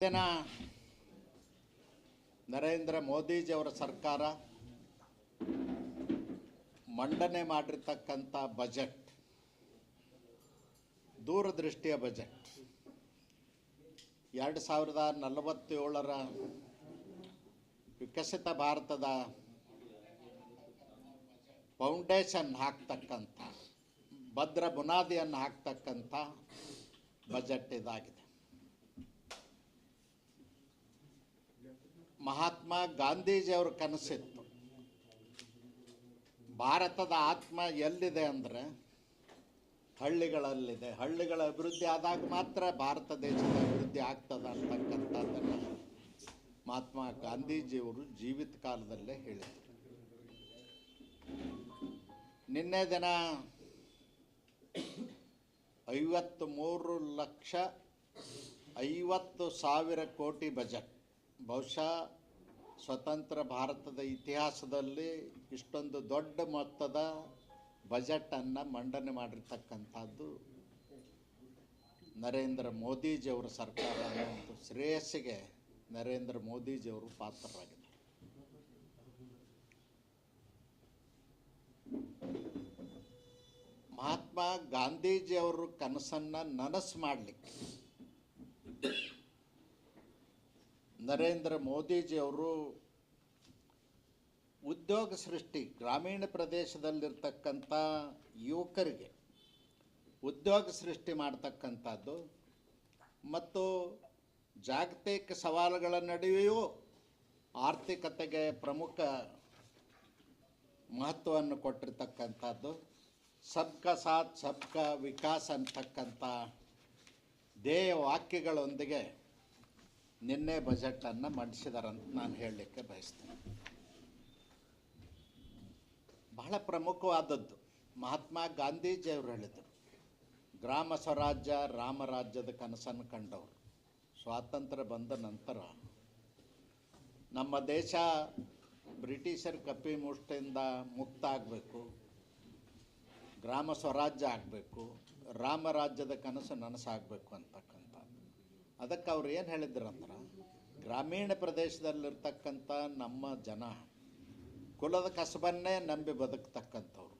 ದಿನ ನರೇಂದ್ರ ಮೋದಿಜಿಯವರ ಸರ್ಕಾರ ಮಂಡನೆ ಮಾಡಿರ್ತಕ್ಕಂಥ ಬಜೆಟ್ ದೂರದೃಷ್ಟಿಯ ಬಜೆಟ್. ಎರಡು ಸಾವಿರದ ನಲವತ್ತೇಳರ ವಿಕಸಿತ ಭಾರತದ ಫೌಂಡೇಶನ್ ಹಾಕ್ತಕ್ಕಂಥ, ಭದ್ರ ಬುನಾದಿಯನ್ನು ಹಾಕ್ತಕ್ಕಂಥ ಬಜೆಟ್ ಇದಾಗಿದೆ. ಮಹಾತ್ಮ ಗಾಂಧೀಜಿಯವ್ರ ಕನಸಿತ್ತು. ಭಾರತದ ಆತ್ಮ ಎಲ್ಲಿದೆ ಅಂದರೆ ಹಳ್ಳಿಗಳಲ್ಲಿದೆ. ಹಳ್ಳಿಗಳ ಅಭಿವೃದ್ಧಿ ಆದಾಗ ಮಾತ್ರ ಭಾರತ ದೇಶದ ಅಭಿವೃದ್ಧಿ ಆಗ್ತದೆ ಅಂತಕ್ಕಂಥದ್ದನ್ನು ಮಹಾತ್ಮ ಗಾಂಧೀಜಿಯವರು ಜೀವಿತ ಕಾಲದಲ್ಲೇ ಹೇಳಿದರು. ನಿನ್ನೆ ದಿನ ಐವತ್ತು ಮೂರು ಲಕ್ಷ ಐವತ್ತು ಸಾವಿರ ಕೋಟಿ ಬಜೆಟ್. ಬಹುಶಃ ಸ್ವತಂತ್ರ ಭಾರತದ ಇತಿಹಾಸದಲ್ಲಿ ಇಷ್ಟೊಂದು ದೊಡ್ಡ ಮೊತ್ತದ ಬಜೆಟನ್ನು ಮಂಡನೆ ಮಾಡಿರ್ತಕ್ಕಂಥದ್ದು ನರೇಂದ್ರ ಮೋದಿಜಿಯವರ ಸರ್ಕಾರ ಶ್ರೇಯಸ್ಸಿಗೆ ನರೇಂದ್ರ ಮೋದಿಜಿಯವರು ಪಾತ್ರರಾಗಿದ್ದಾರೆ. ಮಹಾತ್ಮ ಗಾಂಧೀಜಿಯವರು ಕನಸನ್ನು ನನಸು ಮಾಡಲಿಕ್ಕೆ ನರೇಂದ್ರ ಮೋದಿಜಿಯವರು ಉದ್ಯೋಗ ಸೃಷ್ಟಿ, ಗ್ರಾಮೀಣ ಪ್ರದೇಶದಲ್ಲಿರ್ತಕ್ಕಂಥ ಯುವಕರಿಗೆ ಉದ್ಯೋಗ ಸೃಷ್ಟಿ ಮಾಡ್ತಕ್ಕಂಥದ್ದು ಮತ್ತು ಜಾಗತಿಕ ಸವಾಲುಗಳ ನಡುವೆಯೂ ಆರ್ಥಿಕತೆಗೆ ಪ್ರಮುಖ ಮಹತ್ವವನ್ನು ಕೊಟ್ಟಿರ್ತಕ್ಕಂಥದ್ದು. ಸಬ್ಕಾ ಸಾಥ್, ಸಬ್ಕ ವಿಕಾಸ್ ಅಂತಕ್ಕಂಥ ಧ್ಯೇಯ ವಾಕ್ಯಗಳೊಂದಿಗೆ ನಿನ್ನೆ ಬಜೆಟನ್ನು ಮಂಡಿಸಿದಾರಂತ ನಾನು ಹೇಳಲಿಕ್ಕೆ ಬಯಸ್ತೇನೆ. ಬಹಳ ಪ್ರಮುಖವಾದದ್ದು. ಮಹಾತ್ಮ ಗಾಂಧೀಜಿಯವರು ಹೇಳಿದರು, ಗ್ರಾಮ ಸ್ವರಾಜ್ಯ ರಾಮರಾಜ್ಯದ ಕನಸನ್ನು ಕಂಡವರು. ಸ್ವಾತಂತ್ರ್ಯ ಬಂದ ನಂತರ ನಮ್ಮ ದೇಶ ಬ್ರಿಟಿಷರ ಕಪ್ಪಿ ಮುಷ್ಟಿಯಿಂದ ಮುಕ್ತ ಆಗಬೇಕು. ಗ್ರಾಮ ಸ್ವರಾಜ್ಯ ಆಗಬೇಕು ರಾಮರಾಜ್ಯದ ಕನಸು ನನಸಾಗಬೇಕು ಅಂತಕ್ಕಂಥದ್ದು ಅದಕ್ಕೆ ಅವ್ರು ಏನು ಹೇಳಿದ್ರಂದ್ರೆ, ಗ್ರಾಮೀಣ ಪ್ರದೇಶದಲ್ಲಿರ್ತಕ್ಕಂಥ ನಮ್ಮ ಜನ ಕುಲದ ಕಸಬನ್ನೇ ನಂಬಿ ಬದುಕ್ತಕ್ಕಂಥವ್ರು.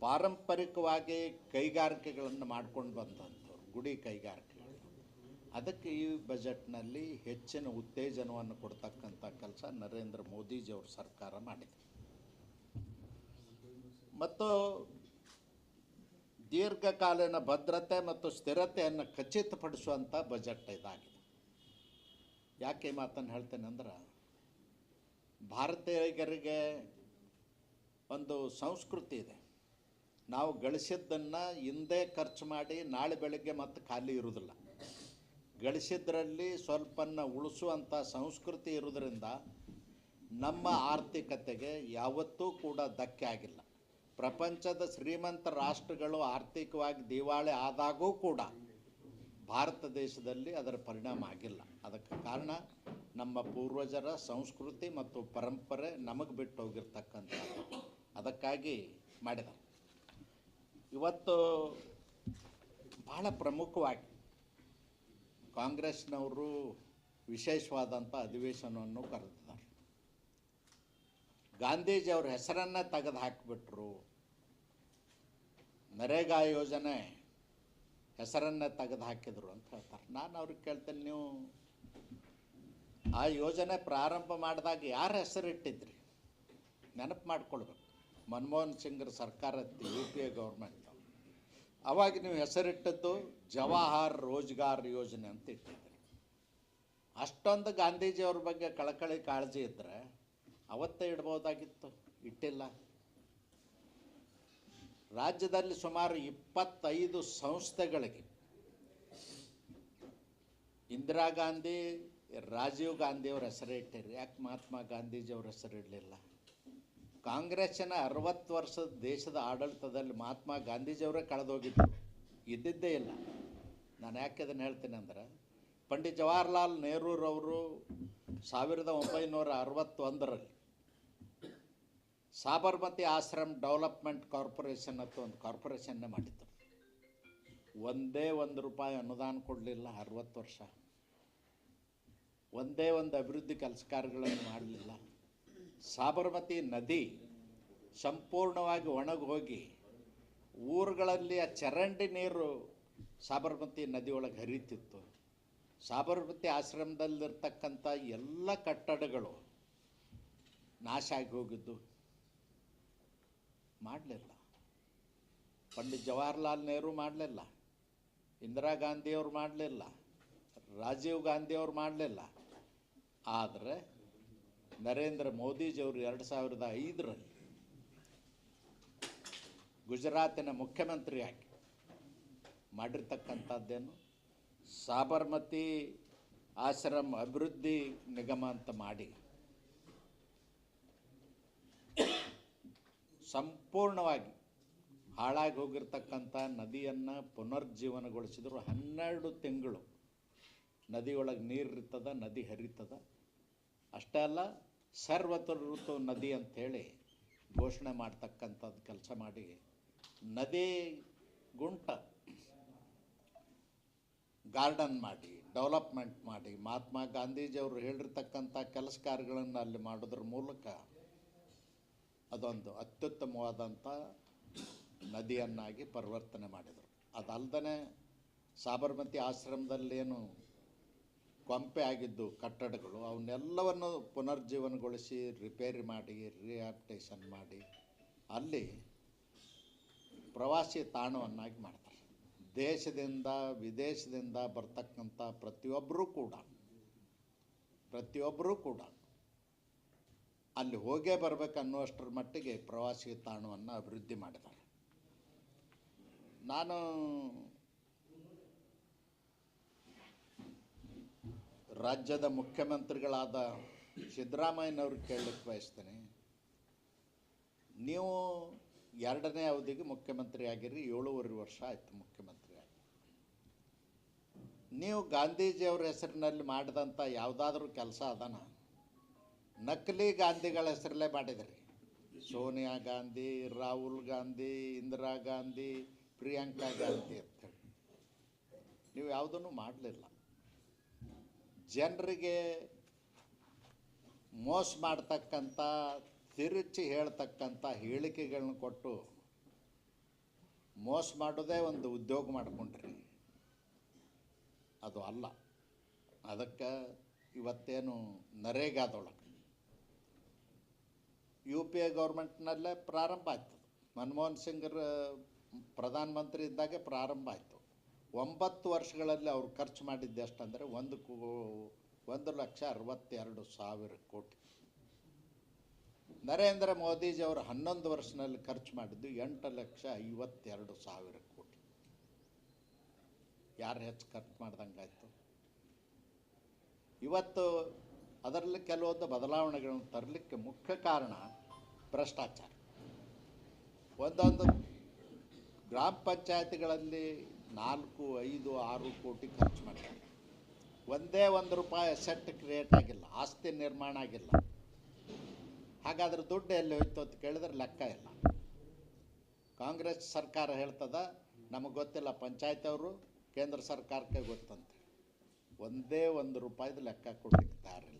ಪಾರಂಪರಿಕವಾಗಿ ಕೈಗಾರಿಕೆಗಳನ್ನು ಮಾಡ್ಕೊಂಡು ಬಂದಂಥವ್ರು, ಗುಡಿ ಕೈಗಾರಿಕೆಗಳು. ಅದಕ್ಕೆ ಈ ಬಜೆಟ್ನಲ್ಲಿ ಹೆಚ್ಚಿನ ಉತ್ತೇಜನವನ್ನು ಕೊಡ್ತಕ್ಕಂಥ ಕೆಲಸ ನರೇಂದ್ರ ಮೋದಿಜಿಯವ್ರ ಸರ್ಕಾರ ಮಾಡಿದೆ. ಮತ್ತು ದೀರ್ಘಕಾಲೀನ ಭದ್ರತೆ ಮತ್ತು ಸ್ಥಿರತೆಯನ್ನು ಖಚಿತಪಡಿಸುವಂಥ ಬಜೆಟ್ ಇದಾಗಿದೆ. ಯಾಕೆ ಈ ಮಾತನ್ನು ಹೇಳ್ತೇನೆ ಅಂದ್ರೆ, ಭಾರತೀಯರಿಗೆ ಒಂದು ಸಂಸ್ಕೃತಿ ಇದೆ. ನಾವು ಗಳಿಸಿದ್ದನ್ನು ಹಿಂದೆ ಖರ್ಚು ಮಾಡಿ ನಾಳೆ ಬೆಳಗ್ಗೆ ಮತ್ತೆ ಖಾಲಿ ಇರುವುದಿಲ್ಲ. ಗಳಿಸಿದ್ರಲ್ಲಿ ಸ್ವಲ್ಪನ್ನ ಉಳಿಸುವಂಥ ಸಂಸ್ಕೃತಿ ಇರುವುದರಿಂದ ನಮ್ಮ ಆರ್ಥಿಕತೆಗೆ ಯಾವತ್ತೂ ಕೂಡ ಧಕ್ಕೆ ಆಗಿಲ್ಲ. ಪ್ರಪಂಚದ ಶ್ರೀಮಂತ ರಾಷ್ಟ್ರಗಳು ಆರ್ಥಿಕವಾಗಿ ದಿವಾಳಿ ಆದಾಗೂ ಕೂಡ ಭಾರತ ದೇಶದಲ್ಲಿ ಅದರ ಪರಿಣಾಮ ಆಗಿಲ್ಲ. ಅದಕ್ಕೆ ಕಾರಣ ನಮ್ಮ ಪೂರ್ವಜರ ಸಂಸ್ಕೃತಿ ಮತ್ತು ಪರಂಪರೆ ನಮಗೆ ಬಿಟ್ಟು ಹೋಗಿರ್ತಕ್ಕಂಥ ಅದಕ್ಕಾಗಿ ಮಾಡಿದ. ಇವತ್ತು ಬಹಳ ಪ್ರಮುಖವಾಗಿ ಕಾಂಗ್ರೆಸ್ನವರು ವಿಶೇಷವಾದಂಥ ಅಧಿವೇಶನವನ್ನು ಕರೆದಿದ್ದಾರೆ. ಗಾಂಧೀಜಿ ಅವ್ರ ಹೆಸರನ್ನು ತೆಗೆದು ಹಾಕಿಬಿಟ್ರು. ನರೇಗಾ ಯೋಜನೆ ಹೆಸರನ್ನೇ ತೆಗೆದು ಹಾಕಿದ್ರು ಅಂತ ಹೇಳ್ತಾರೆ. ನಾನು ಅವ್ರಿಗೆ ಕೇಳ್ತೇನೆ, ನೀವು ಆ ಯೋಜನೆ ಪ್ರಾರಂಭ ಮಾಡಿದಾಗ ಯಾರ ಹೆಸರಿಟ್ಟಿದ್ರಿ? ನೆನಪು ಮಾಡ್ಕೊಳ್ಬೇಕು. ಮನಮೋಹನ್ ಸಿಂಗ್ರ ಸರ್ಕಾರ ಇತ್ತು, ಯು ಪಿ ಎ ಗೌರ್ಮೆಂಟ್. ಅವಾಗ ನೀವು ಹೆಸರಿಟ್ಟದ್ದು ಜವಾಹರ್ ರೋಜ್ಗಾರ್ ಯೋಜನೆ ಅಂತ ಇಟ್ಟಿದ್ರಿ. ಅಷ್ಟೊಂದು ಗಾಂಧೀಜಿಯವ್ರ ಬಗ್ಗೆ ಕಳಕಳಿ ಕಾಳಜಿ ಇದ್ದರೆ ಅವತ್ತೇ ಇಡ್ಬೋದಾಗಿತ್ತು. ಇಟ್ಟಿಲ್ಲ. ರಾಜ್ಯದಲ್ಲಿ ಸುಮಾರು ಇಪ್ಪತ್ತೈದು ಸಂಸ್ಥೆಗಳಿಗೆ ಇಂದಿರಾ ಗಾಂಧಿ, ರಾಜೀವ್ ಗಾಂಧಿಯವ್ರ ಹೆಸರೇ ಇಟ್ಟಿರಿ. ಯಾಕೆ ಮಹಾತ್ಮ ಗಾಂಧೀಜಿಯವ್ರ ಹೆಸರು ಇಡಲಿಲ್ಲ? ಕಾಂಗ್ರೆಸ್ಸಿನ ಅರವತ್ತು ವರ್ಷದ ದೇಶದ ಆಡಳಿತದಲ್ಲಿ ಮಹಾತ್ಮ ಗಾಂಧೀಜಿಯವರೇ ಕಳೆದೋಗಿದ್ದರು ಇದ್ದಿದ್ದೇ ಇಲ್ಲ. ನಾನು ಯಾಕೆ ಅದನ್ನು ಹೇಳ್ತೀನಿ ಅಂದ್ರೆ, ಪಂಡಿತ್ ಜವಾಹರ್ಲಾಲ್ ನೆಹರೂರವರು ಸಾವಿರದ ಒಂಬೈನೂರ ಅರವತ್ತೊಂದರಲ್ಲಿ ಸಾಬರ್ಮತಿ ಆಶ್ರಮ್ ಡೆವಲಪ್ಮೆಂಟ್ ಕಾರ್ಪೊರೇಷನ್ ಅಂತ ಒಂದು ಕಾರ್ಪೊರೇಷನ್ನೇ ಮಾಡಿದ್ರು. ಒಂದೇ ಒಂದು ರೂಪಾಯಿ ಅನುದಾನ ಕೊಡಲಿಲ್ಲ ಅರವತ್ತು ವರ್ಷ. ಒಂದೇ ಒಂದು ಅಭಿವೃದ್ಧಿ ಕೆಲಸ ಕಾರ್ಯಗಳನ್ನು ಮಾಡಲಿಲ್ಲ. ಸಾಬರ್ಮತಿ ನದಿ ಸಂಪೂರ್ಣವಾಗಿ ಒಣಗಿ ಹೋಗಿ ಊರುಗಳಲ್ಲಿ ಆ ಚರಂಡಿ ನೀರು ಸಾಬರ್ಮತಿ ನದಿಯೊಳಗೆ ಹರಿತಿತ್ತು. ಸಾಬರ್ಮತಿ ಆಶ್ರಮದಲ್ಲಿರ್ತಕ್ಕಂಥ ಎಲ್ಲ ಕಟ್ಟಡಗಳು ನಾಶ ಆಗಿ ಹೋಗಿದ್ದು. ಮಾಡಲಿಲ್ಲ. ಪಂಡಿತ್ ಜವಾಹರ್ಲಾಲ್ ನೆಹರು ಮಾಡಲಿಲ್ಲ. ಇಂದಿರಾ ಗಾಂಧಿಯವ್ರು ಮಾಡಲಿಲ್ಲ. ರಾಜೀವ್ ಗಾಂಧಿಯವ್ರು ಮಾಡಲಿಲ್ಲ. ಆದರೆ ನರೇಂದ್ರ ಮೋದಿಜಿಯವರು ಎರಡು ಸಾವಿರದ ಐದರಲ್ಲಿ ಗುಜರಾತಿನ ಮುಖ್ಯಮಂತ್ರಿಯಾಗಿ ಮಾಡಿರ್ತಕ್ಕಂಥದ್ದೇನು? ಸಾಬರ್ಮತಿ ಆಶ್ರಮ ಅಭಿವೃದ್ಧಿ ನಿಗಮ ಅಂತ ಮಾಡಿ ಸಂಪೂರ್ಣವಾಗಿ ಹಾಳಾಗಿ ಹೋಗಿರ್ತಕ್ಕಂಥ ನದಿಯನ್ನು ಪುನರ್ಜೀವನಗೊಳಿಸಿದ್ರು. ಹನ್ನೆರಡು ತಿಂಗಳು ನದಿಯೊಳಗೆ ನೀರು ಇರ್ತದ, ನದಿ ಹರಿತದ. ಅಷ್ಟೇ ಅಲ್ಲ ಸರ್ವತ ಋತು ನದಿ ಅಂಥೇಳಿ ಘೋಷಣೆ ಮಾಡ್ತಕ್ಕಂಥದ್ದು ಕೆಲಸ ಮಾಡಿ ನದಿ ಗುಂಟ ಗಾರ್ಡನ್ ಮಾಡಿ, ಡೆವಲಪ್ಮೆಂಟ್ ಮಾಡಿ, ಮಹಾತ್ಮ ಗಾಂಧೀಜಿಯವರು ಹೇಳಿರ್ತಕ್ಕಂಥ ಕೆಲಸ ಕಾರ್ಯಗಳನ್ನು ಅಲ್ಲಿ ಮಾಡೋದ್ರ ಮೂಲಕ ಅದೊಂದು ಅತ್ಯುತ್ತಮವಾದಂಥ ನದಿಯನ್ನಾಗಿ ಪರಿವರ್ತನೆ ಮಾಡಿದರು. ಅದಲ್ಲದೆ ಸಾಬರಮತಿ ಆಶ್ರಮದಲ್ಲೇನು ಕೊಂಪೆ ಆಗಿದ್ದು ಕಟ್ಟಡಗಳು, ಅವನ್ನೆಲ್ಲವನ್ನು ಪುನರ್ಜೀವನಗೊಳಿಸಿ ರಿಪೇರಿ ಮಾಡಿ ರಿಯಾಪ್ಟೇಷನ್ ಮಾಡಿ, ಅಲ್ಲಿ ಪ್ರವಾಸಿ ತಾಣವನ್ನಾಗಿ ಮಾಡ್ತಾರೆ. ದೇಶದಿಂದ ವಿದೇಶದಿಂದ ಬರ್ತಕ್ಕಂಥ ಪ್ರತಿಯೊಬ್ಬರೂ ಕೂಡ ಪ್ರತಿಯೊಬ್ಬರೂ ಕೂಡ ಅಲ್ಲಿ ಹೋಗೇ ಬರಬೇಕು ಅನ್ನುವಷ್ಟರ ಮಟ್ಟಿಗೆ ಪ್ರವಾಸಿ ತಾಣವನ್ನು ಅಭಿವೃದ್ಧಿ ಮಾಡಿದ್ದಾರೆ ನಾನು ರಾಜ್ಯದ ಮುಖ್ಯಮಂತ್ರಿಗಳಾದ ಸಿದ್ದರಾಮಯ್ಯನವ್ರು ಕೇಳಲಿಕ್ಕೆ ಬಯಸ್ತೇನೆ. ನೀವು ಎರಡನೇ ಅವಧಿಗೆ ಮುಖ್ಯಮಂತ್ರಿ ಆಗಿರಿ, ಏಳೂವರೆ ವರ್ಷ ಆಯಿತು ಮುಖ್ಯಮಂತ್ರಿ ಆಗಿ. ನೀವು ಗಾಂಧೀಜಿಯವ್ರ ಹೆಸರಿನಲ್ಲಿ ಮಾಡಿದಂಥ ಯಾವುದಾದ್ರೂ ಕೆಲಸ ಅದನ? ನಕಲಿ ಗಾಂಧಿಗಳ ಹೆಸರಲ್ಲೇ ಮಾಡಿದ್ರಿ. ಸೋನಿಯಾ ಗಾಂಧಿ, ರಾಹುಲ್ ಗಾಂಧಿ, ಇಂದಿರಾ ಗಾಂಧಿ, ಪ್ರಿಯಾಂಕಾ ಗಾಂಧಿ ಅಂತೇಳಿ ನೀವು ಯಾವುದನ್ನು ಮಾಡಲಿಲ್ಲ. ಜನರಿಗೆ ಮೋಸ ಮಾಡ್ತಕ್ಕಂಥ, ತಿರುಚಿ ಹೇಳ್ತಕ್ಕಂಥ ಹೇಳಿಕೆಗಳನ್ನ ಕೊಟ್ಟು ಮೋಸ ಮಾಡೋದೇ ಒಂದು ಉದ್ಯೋಗ ಮಾಡ್ಕೊಂಡ್ರಿ. ಅದು ಅಲ್ಲ. ಅದಕ್ಕೆ ಇವತ್ತೇನು ನರೇಗಾದೊಳಗೆ. ಯು ಪಿ ಎ ಗೌರ್ಮೆಂಟ್ನಲ್ಲೇ ಪ್ರಾರಂಭ ಆಯ್ತು. ಮನಮೋಹನ್ ಸಿಂಗ್ರ ಪ್ರಧಾನಮಂತ್ರಿ ಇದ್ದಾಗೆ ಪ್ರಾರಂಭ ಆಯಿತು. ಒಂಬತ್ತು ವರ್ಷಗಳಲ್ಲಿ ಅವ್ರು ಖರ್ಚು ಮಾಡಿದ್ದು ಎಷ್ಟಂದರೆ ಒಂದು ಕೋ, ಒಂದು ಲಕ್ಷ ಅರವತ್ತೆರಡು ಸಾವಿರ ಕೋಟಿ. ನರೇಂದ್ರ ಮೋದಿಜಿಯವರು ಹನ್ನೊಂದು ವರ್ಷದಲ್ಲಿ ಖರ್ಚು ಮಾಡಿದ್ದು ಎಂಟು ಲಕ್ಷ ಐವತ್ತೆರಡು ಸಾವಿರ ಕೋಟಿ. ಯಾರು ಹೆಚ್ಚು ಖರ್ಚು ಮಾಡ್ದಂಗಾಯ್ತು? ಇವತ್ತು ಅದರಲ್ಲಿ ಕೆಲವೊಂದು ಬದಲಾವಣೆಗಳನ್ನು ತರಲಿಕ್ಕೆ ಮುಖ್ಯ ಕಾರಣ ಭ್ರಷ್ಟಾಚಾರ. ಒಂದೊಂದು ಗ್ರಾಮ ಪಂಚಾಯತಿಗಳಲ್ಲಿ ನಾಲ್ಕು, ಐದು, ಆರು ಕೋಟಿ ಖರ್ಚು ಮಾಡ್ತಾರೆ. ಒಂದೇ ಒಂದು ರೂಪಾಯಿ ಸೆಟ್ ಕ್ರಿಯೇಟ್ ಆಗಿಲ್ಲ, ಆಸ್ತಿ ನಿರ್ಮಾಣ ಆಗಿಲ್ಲ. ಹಾಗಾದ್ರೆ ದುಡ್ಡು ಎಲ್ಲಿ ಹೋಯ್ತು ಅಂತ ಕೇಳಿದ್ರೆ ಲೆಕ್ಕ ಇಲ್ಲ. ಕಾಂಗ್ರೆಸ್ ಸರ್ಕಾರ ಹೇಳ್ತದ, ನಮಗೆ ಗೊತ್ತಿಲ್ಲ ಪಂಚಾಯತ್ ಅವರು, ಕೇಂದ್ರ ಸರ್ಕಾರಕ್ಕೆ ಗೊತ್ತಂತೆ. ಒಂದೇ ಒಂದು ರೂಪಾಯಿದು ಲೆಕ್ಕ ಕೊಡ್ಲಿಕ್ಕೆ ತಯಾರಿಲ್ಲ.